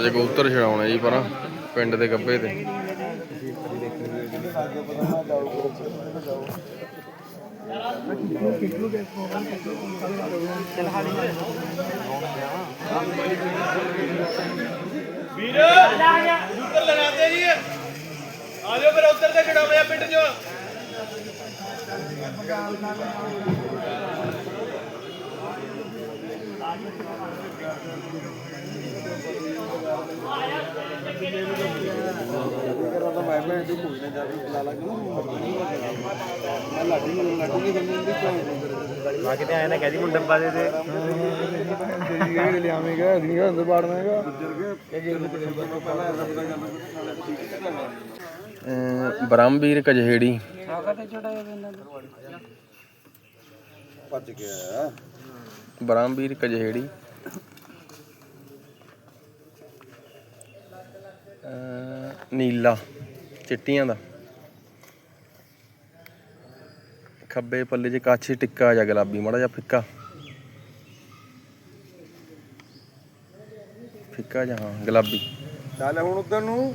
ਅੱਜ ਕਬੂਤਰ ਛਡਾਉਣੇ ਜੀ ਪਰਾਂ ਪਿੰਡ ਦੇ ਗੱਬੇ ਤੇ। ਵੀਰ ਉੱਤਰ ਲਗਾਤੇ ਜੀ। ਆ ਜਾਓ ਫਿਰ ਉੱਤਰ ਤੇ ਖੜਾਵੇ ਆ ਪਿੰਡ ਚ। ਮੈਂ ਕਿਤੇ ਆਇਆ ਨਾ ਕਹਦੀ ਮੁੰਡਾ ਡੱਬਾ ਦੇ ਦੇ ਲਿਆਵੇਂਗਾ ਅਸੀਂ ਅੰਦਰ ਬਾੜਨਾਗਾ ਅਮ ਬ੍ਰਹਮਵੀਰ ਕਜਹੇੜੀ ਭੱਜ ਗਿਆ। ਬ੍ਰਹਮਵੀਰ ਕਜਹੇੜੀ। ਨੀਲਾ, ਚਿੱਟੀਆਂ ਦਾ। ਖੱਬੇ ਪੱਲੇ 'ਚ ਕਾਛੀ, ਟਿੱਕਾ ਜਾਂ ਗੁਲਾਬੀ, ਮਾੜਾ ਜਿਹਾ ਫਿੱਕਾ। ਫਿੱਕਾ ਜਾਂ ਹਾਂ, ਗੁਲਾਬੀ। ਚੱਲ ਹੁਣ ਉਧਰ ਨੂੰ।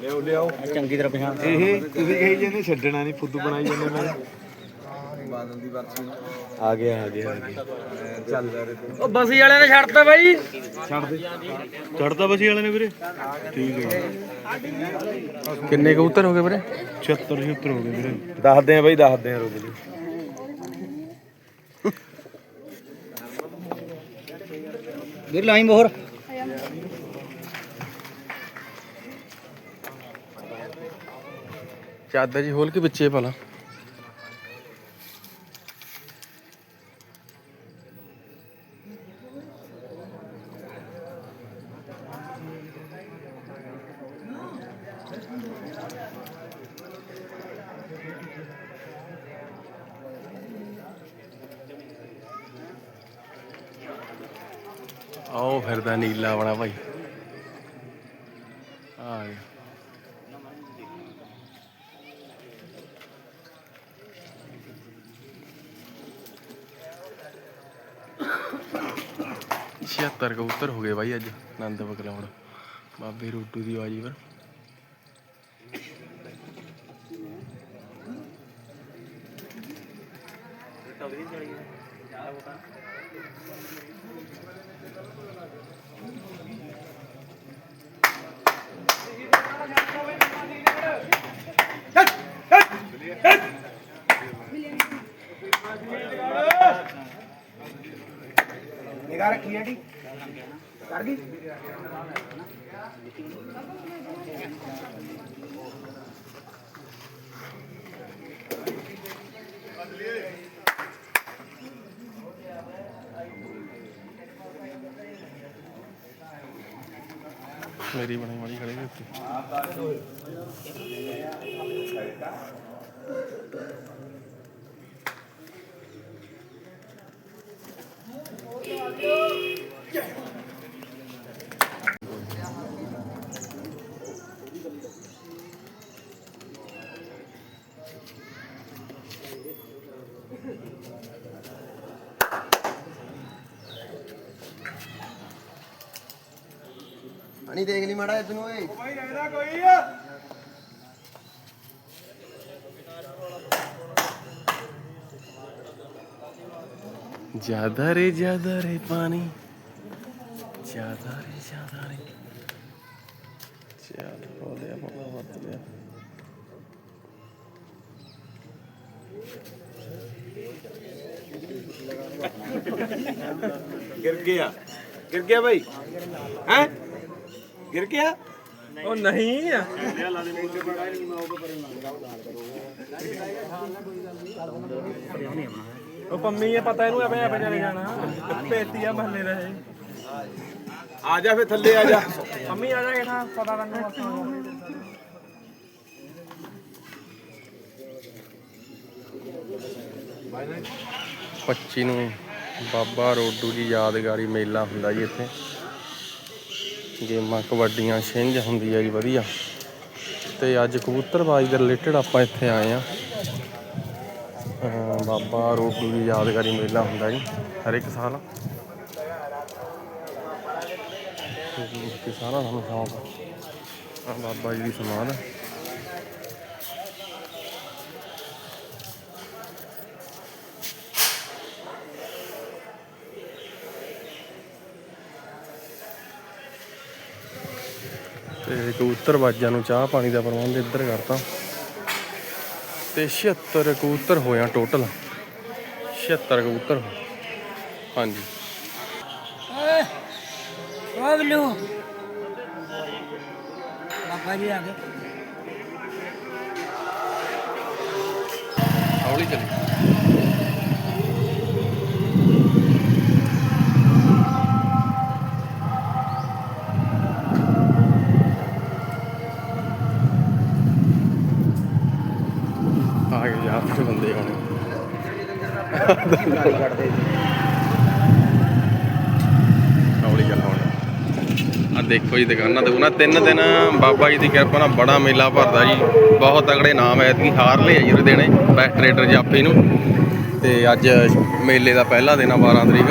ਲਿਓ ਲਿਆਓ ਚੰਗੀ ਤਰ੍ਹਾਂ ਪਛਾਣ ਇਹ ਤੁਸੀਂ ਕਹੀ ਜਾਂਦੇ ਛੱਡਣਾ ਨਹੀਂ ਫੁੱਦੂ ਬਣਾਈ ਜਾਂਦੇ ਮੈਂ ਬਾਦਲ ਦੀ ਵਰਸੀ ਆ ਗਿਆ ਆ ਗਿਆ ਆ ਗਿਆ। ਚੱਲ। ਉਹ ਬਸੀ ਵਾਲਿਆਂ ਨੇ ਛੱਡਤਾ ਬਾਈ। ਛੱਡ ਦੇ। ਚੜਦਾ ਬਸੀ ਵਾਲੇ ਨੇ ਵੀਰੇ? ਠੀਕ ਹੈ। ਕਿੰਨੇ ਕਬੂਤਰ ਹੋ ਗਏ ਵੀਰੇ? 76 76 ਹੋ ਗਏ ਵੀਰੇ। ਦੱਸਦੇ ਆ ਬਈ ਦੱਸਦੇ ਆ ਰੁਕ ਜੀ। ਵੀਰ ਲਾਈ ਮੋਹਰ ਚਾਦਰ ਜੀ ਹੋਲ ਕੇ ਵਿੱਚੇ ਪਾ ਆਓ ਫਿਰਦਾ ਨੀਲਾ ਬਣਾ ਭਾਈ। ਆ ਗਿਆ ਛਿਅੱਤਰ ਕਬੂਤਰ ਹੋ ਗਏ ਬਾਈ ਅੱਜ, ਆਨੰਦ ਬਗਲਾਉਣ ਬਾਬੇ ਰੋਟੂ ਦੀ ਆਵਾਜ਼ ਪਰ ਨਿਗਾਹ ਰੱਖੀ ਹੈ ਆਂਟੀ ਕਰ ਗਈ। ਮੇਰੀ ਬਣੀ ਬਣੀ ਖੜੇ ਦਿੱਤੀ ਉੱਤੇ ਅਣੀ ਦੇਖ ਲਈ ਮਾੜਾ ਤੈਨੂੰ ਓਏ ਭਾਈ ਰਹਿਦਾ ਕੋਈ ज्यादा रे ज्यादा रे पानी ज्यादा रे ज्यादा रे ਚੱਲ ਹੋ ਲਿਆ ਬਾਬਾ ਵਰਤ ਲਿਆ ਗਿਰ ਗਿਆ ਗਿਰ ਗਿਆ ਭਾਈ ਹੈ ਗਿਰ ਗਿਆ? ਉਹ ਨਹੀਂ। ਉਹ ਪੰਮੀ ਆ ਪਤਾ ਇਹਨੂੰ ਐਵੇਂ ਐਵੇਂ ਚਲੇ ਜਾਣਾ। ਪੇਤੀ ਆ ਮਹੱਲੇ ਦਾ ਇਹ। ਆ ਜਾ ਫੇ ਥੱਲੇ ਆ ਜਾ। ਮੰਮੀ ਆ ਜਾ ਕਿਠਾ ਪਤਾ ਤੈਨੂੰ ਪੱਚੀ ਨੂੰ ਬਾਬਾ ਰੋਡੂ ਜੀ ਯਾਦਗਾਰੀ ਮੇਲਾ ਹੁੰਦਾ ਜੀ ਇੱਥੇ। ਗੇਮਾਂ, ਕਬੱਡੀਆਂ, ਛਿੰਝ ਹੁੰਦੀ ਹੈ ਜੀ ਵਧੀਆ। ਤੇ ਅੱਜ ਕਬੂਤਰਬਾਜ਼ੀ ਦੇ ਰਿਲੇਟਡ ਆਪਾਂ ਇੱਥੇ ਆਏ ਆ ਬਾਬਾ ਰੋਡੂ ਦੀ ਯਾਦਗਾਰੀ ਮੇਲਾ ਹੁੰਦਾ ਜੀ, ਹਰ ਇੱਕ ਸਾਲ। ਕਿ ਸਾਰਾ ਸਾਨੂੰ ਸ਼ੌਂਕ ਆ। ਬਾਬਾ ਜੀ ਦੀ ਸਮਾਧ ਤੇ ਕਬੂਤਰ ਬਾਜਾਂ ਨੂੰ ਚਾਹ ਪਾਣੀ ਦਾ ਪ੍ਰਬੰਧ ਇੱਧਰ ਕਰਤਾ। ਤੇ 76 ਕਬੂਤਰ ਹੋਇਆ ਟੋਟਲ। 76 ਕਬੂਤਰ ਹਾਂਜੀ। ਬਬਲੂ ਬਾਬਾ ਜੀ ਆ ਗਏ। ਹੌਲੀ ਚਲੀ ਆ ਗਏ ਯਾਰ ਤੇ ਬੰਦੇ ਆਉਣੇ ਹੌਲੀ ਚੱਲ ਹੌਲੀ ਆ ਦੇਖੋ ਜੀ ਦੁਕਾਨਾਂ ਦੁਕਾਨਾਂ ਤਿੰਨ ਦਿਨ ਬਾਬਾ ਜੀ ਦੀ ਕਿਰਪਾ ਨਾਲ ਬੜਾ ਮੇਲਾ ਭਰਦਾ ਜੀ। ਬਹੁਤ ਤਗੜੇ ਨਾਮ ਐਤਕੀ ਹਾਰ ਲਏ ਆ ਜੀ ਉਹਦੇ ਦੇਣੇ ਬੈਸਟ ਰੇਡਰ ਜਾਫੀ ਨੂੰ। ਤੇ ਅੱਜ ਮੇਲੇ ਦਾ ਪਹਿਲਾ ਦਿਨ ਆ 12 ਤਰੀਕ।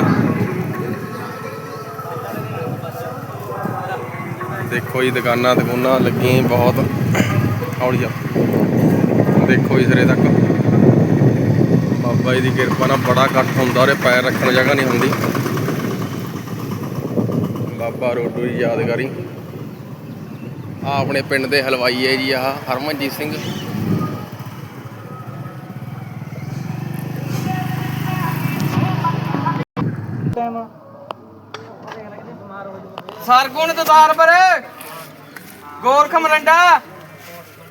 ਦੇਖੋ ਜੀ ਦੁਕਾਨਾਂ ਦੁਕਾਨਾਂ ਲੱਗੀਆਂ ਬਹੁਤ। ਹੌਲੀ ਆ ਦੇਖੋ ਜੀ ਸਿਰੇ ਤੱਕ। ਬਾਬਾ ਜੀ ਦੀ ਕਿਰਪਾ ਨਾਲ ਬੜਾ ਇਕੱਠ ਹੁੰਦਾ, ਉਹਦੇ ਪੈਰ ਰੱਖਣ ਜਗ੍ਹਾ ਨਹੀਂ ਹੁੰਦੀ। ਬਾਬਾ ਰੋਡੂ ਦੀ ਯਾਦਗਾਰੀ। ਆ ਆਪਣੇ ਪਿੰਡ ਦੇ ਹਲਵਾਈ ਹੈ ਜੀ, ਆਹ ਹਰਮਨਜੀਤ ਸਿੰਘ। ਸਰਗੁਣ ਦਦਾਰ ਗੋਰਖ ਮਰੰਡਾ,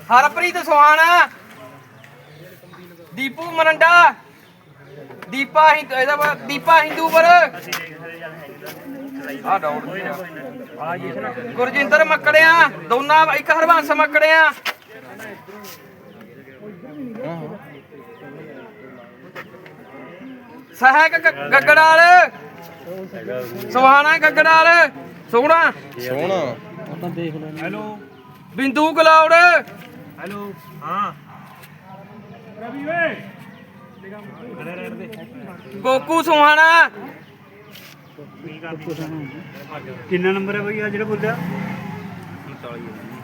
ਹਰਪ੍ਰੀਤ ਸੁਹਾਣਾ, ਦੀਪੂ ਮਰੰਡਾ, ਦੀਪਾ ਹਿੰਦੂ ਇਹਦਾ ਦੀਪਾ ਹਿੰਦੂ ਪਰ। ਆ ਡਾਊਟ ਗੁਰਜਿੰਦਰ ਮੱਕੜਿਆ ਦੋਨਾਂ ਇੱਕ ਹਰਵੰਸ ਮੱਕੜਿਆ। ਸਹਾਇਕ ਗ- ਗੱਗੜਾਲ। ਸੁਹਾਣਾ ਗੱਗੜਾਲ। ਸੋਹਣਾ। ਸੋਹਣਾ। ਹੈਲੋ। ਬਿੰਦੂ ਕਲਾਉੜ ਹੈਲੋ ਹਾਂ। ਰਵੀ ਦੇ ਗੋਕੂ ਸੁਹਾਣਾ। ਕਿੰਨਾ ਨੰਬਰ ਹੈ ਬਈ ਆ ਜਿਹੜਾ ਬੋਲਿਆ?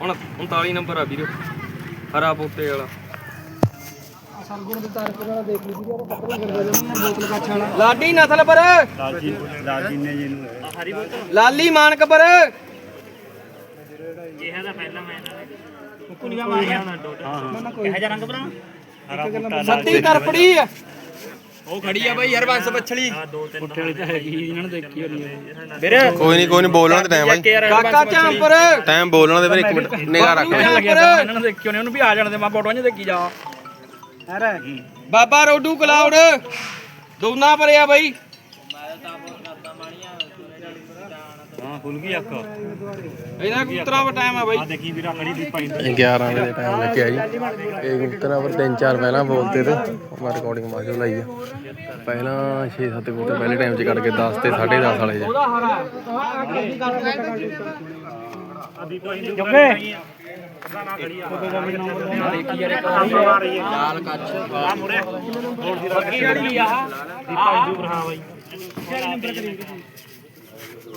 ਹੁਣ 39 ਨੰਬਰ ਆ ਵੀਰੋ ਹਰਾ ਬੋਤੇ ਵਾਲਾ। ਲਾਡੀ ਨਸਲ ਪਰ। ਲਾਜੀ ਲਾਜੀ ਨੇ ਜੀ ਨੂੰ ਹਰੀ ਬੋਤਲ ਲਾਲੀ ਮਾਨਕ ਪਰ। ਇਹ ਹੈ ਦਾ ਪਹਿਲਾ ਮੈਂ ਕੁੜੀਆਂ ਮਾਰਿਆ। ਨਾ ਡੋਟ ਹਾਂ ਕਿਹੋ ਜਿਹਾ ਰੰਗ ਬੂਟਾ ਸੱਤੀ ਤਰਪੜੀ। ਉਹ ਖੜੀ ਆ ਬਈ ਹਾਂ ਦੋ ਤਿੰਨ ਉੱਥੇ ਵਾਲੀ ਤਾਂ ਹੈਗੀ ਇਹਨਾਂ ਨੇ ਦੇਖੀ ਹੋਣੀ ਵੀਰੇ ਕੋਈ ਨਹੀਂ ਕੋਈ ਨਹੀਂ ਬੋਲਣ ਦੇ ਟਾਈਮ ਆਈ ਕਾਕਾ ਝਾਂਪਰ ਟਾਈਮ ਬੋਲਣ ਦੇ ਫਿਰ ਇੱਕ ਮਿੰਟ। ਨਿਗਾਹ ਰੱਖ। ਇਹਨਾਂ ਨੂੰ ਦੇਖੀ ਹੋਣੀ ਉਹਨੂੰ ਵੀ ਆ ਜਾਣ ਦੇ ਮੈਂ ਫੋਟੋਆਂ 'ਚ ਦੇਖੀ ਜਾ। ਅਰੇ ਬਾਬਾ ਰੋਡੂ ਕਲਾਉੜ ਦੋਨਾ ਪਰਿਆ ਬਈ। ਖੁੱਲ ਗਈ ਅੱਖ। ਇਹਦਾ ਕਬੂਤਰਾਂ ਦਾ ਟਾਈਮ ਆ ਬਾਈ। 11 ਵਜੇ ਟਾਈਮ ਲੱਗਿਆ ਜੀ। ਇਹ ਕਬੂਤਰਾਂ ਪਰ ਤਿੰਨ ਚਾਰ ਪਹਿਲਾਂ ਬੋਲਤੇ ਤੇ ਮੈਂ ਰਿਕਾਰਡਿੰਗ ਬਾਜੂ ਲਾਈ ਆ। ਪਹਿਲਾਂ 6-7 ਕਬੂਤਰ ਪਹਿਲੇ ਟਾਈਮ 'ਚ ਕੱਢ ਕੇ 10 ਤੇ 10.5 ਵਾਲੇ ਜੀ।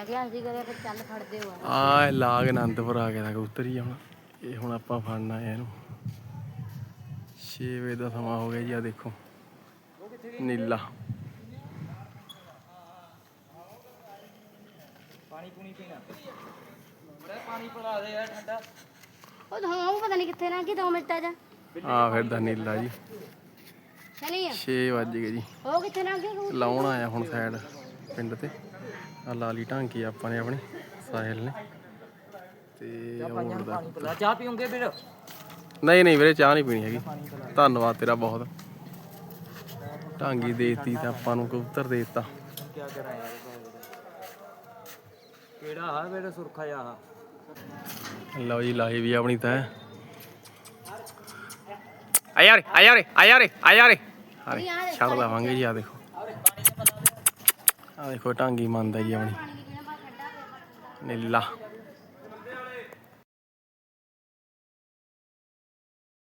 ਬਹਿ ਗਿਆ ਸੀ ਕਰੇ ਫਿਰ ਚੱਲ ਫੜਦੇ ਹੋ ਆ। ਇਹ ਲਾਗ ਆਨੰਦਪੁਰ ਆ ਗਿਆ ਦਾ ਕਬੂਤਰ ਹੀ ਆ ਹੁਣ। ਇਹ ਹੁਣ ਆਪਾਂ ਫੜਨਾ ਹੈ ਇਹਨੂੰ। 6 ਵਜੇ ਦਾ ਸਮਾਂ ਹੋ ਗਿਆ ਜੀ ਆ ਦੇਖੋ। ਨੀਲਾ। ਉਹ ਤਾਂ ਉਹ ਪਤਾ ਨਹੀਂ ਕਿੱਥੇ ਨਾ ਕਿ 2 ਮਿੰਟਾਂ ਚ। ਆ ਫਿਰਦਾ ਨੀਲਾ ਜੀ। ਚਲੀ ਆ 6 ਵੱਜ ਗਏ ਜੀ। ਉਹ ਕਿੱਥੇ ਨਾ ਗਿਆ ਲਾਉਣ ਆਇਆ ਹੁਣ ਸਾਈਡ ਪਿੰਡ ਤੇ। ਆ ਲਾਲੀ ਢਾਂਕੀ ਆਪਾਂ ਨੇ ਆਪਣੀ ਸਾਹਿਲ ਨੇ। ਤੇ ਹੋਰ ਦਾ ਚਾਹ ਪੀਉਂਗੇ ਵੀਰ ਨਹੀਂ ਨਹੀਂ ਵੀਰੇ ਚਾਹ ਨਹੀਂ ਪੀਣੀ ਹੈਗੀ। ਧੰਨਵਾਦ ਤੇਰਾ ਬਹੁਤ। ਢਾਂਗੀ ਦੇਤੀ ਤਾਂ ਆਪਾਂ ਨੂੰ ਕਬੂਤਰ ਦੇ ਦਿੱਤਾ। ਕੀ ਕਰਾਂ ਯਾਰ ਕਿਹੜਾ ਆ ਵੀਰ ਸੁਰਖਾ ਆ? ਲਓ ਜੀ ਲਾਈ ਵੀ ਆਪਣੀ ਤਾਂ। ਆ ਯਾਰ ਆ ਯਾਰ ਆ ਯਾਰ ਆ ਯਾਰ ਛੱਡ ਦਵਾਂਗੇ ਜੀ ਆ ਦੇਖੋ। ਆ ਦੇਖੋ ਢਾਂਗੀ ਮੰਨਦਾ ਜੀ ਆਪਣੀ। ਨੀਲਾ।